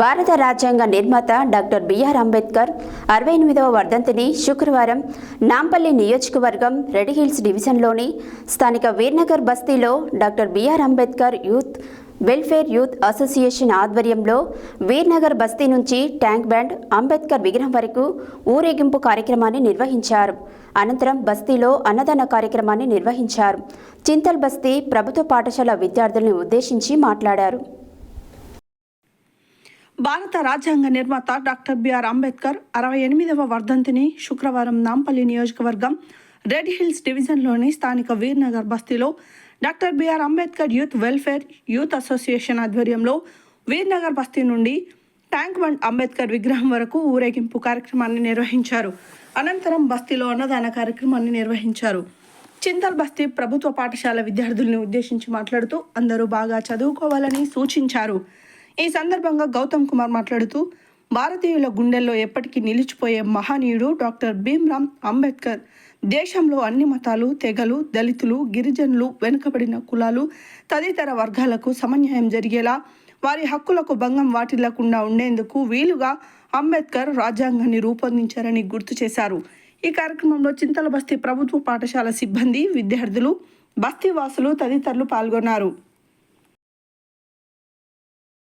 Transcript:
భారత రాజ్యాంగ నిర్మాత డాక్టర్ బిఆర్ అంబేద్కర్ అరవై ఎనిమిదవ వర్ధంతిని శుక్రవారం నాంపల్లి నియోజకవర్గం రెడ్హిల్స్ డివిజన్లోని స్థానిక వీర్నగర్ బస్తీలో doctor B R Ambedkar youth welfare youth association ఆధ్వర్యంలో వీర్నగర్ బస్తీ నుంచి ట్యాంక్ బ్యాండ్ అంబేద్కర్ విగ్రహం వరకు ఊరేగింపు కార్యక్రమాన్ని నిర్వహించారు. అనంతరం బస్తీలో అన్నదాన కార్యక్రమాన్ని నిర్వహించారు. చింతల్ బస్తీ ప్రభుత్వ పాఠశాల విద్యార్థులను ఉద్దేశించి మాట్లాడారు. భారత రాజ్యాంగ నిర్మాత డాక్టర్ బిఆర్ అంబేద్కర్ అరవై ఎనిమిదవ వర్ధంతిని శుక్రవారం నాంపల్లి నియోజకవర్గం రెడ్ హిల్స్ డివిజన్లోని స్థానిక వీర్నగర్ బస్తీలో doctor B R Ambedkar youth welfare youth association ఆధ్వర్యంలో వీర్నగర్ బస్తీ నుండి ట్యాంక్ బండ్ అంబేద్కర్ విగ్రహం వరకు ఊరేగింపు కార్యక్రమాన్ని నిర్వహించారు. అనంతరం బస్తీలో అన్నదాన కార్యక్రమాన్ని నిర్వహించారు. చింతల్ బస్తీ ప్రభుత్వ పాఠశాల విద్యార్థుల్ని ఉద్దేశించి మాట్లాడుతూ అందరూ బాగా చదువుకోవాలని సూచించారు. ఈ సందర్భంగా గౌతమ్ కుమార్ మాట్లాడుతూ భారతీయుల గుండెల్లో ఎప్పటికీ నిలిచిపోయే మహనీయుడు డాక్టర్ భీమ్రామ్ అంబేద్కర్. దేశంలో అన్ని మతాలు తెగలు దళితులు గిరిజనులు వెనుకబడిన కులాలు తదితర వర్గాలకు సమన్యాయం జరిగేలా వారి హక్కులకు భంగం వాటిల్లకుండా ఉండేందుకు వీలుగా అంబేద్కర్ రాజ్యాంగాన్ని రూపొందించారని గుర్తు చేశారు. ఈ కార్యక్రమంలో చింతల బస్తీ ప్రభుత్వ పాఠశాల సిబ్బంది విద్యార్థులు బస్తీ వాసులు తదితరులు పాల్గొన్నారు.